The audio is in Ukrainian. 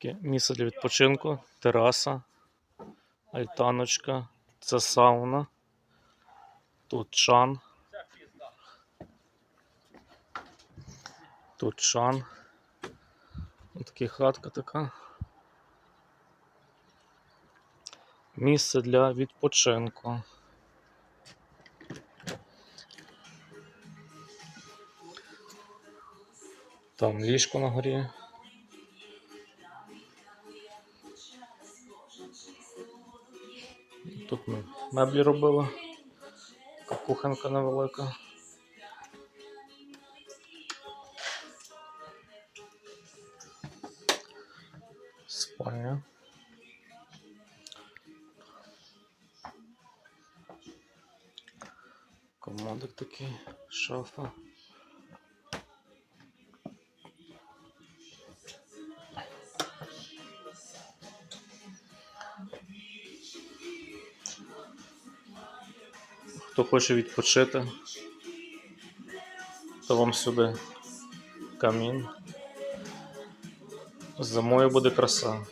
Таке місце для відпочинку, тераса, альтаночка, це сауна. Тут чан. Тут. Ось така хатка така. Місце для відпочинку. Там ліжко на горі. Тут ми меблі робили. Кухонка невелика. Спальня. Комодик такий, шафа. Хто хоче відпочити, то вам сюди камін. Зимою буде краса.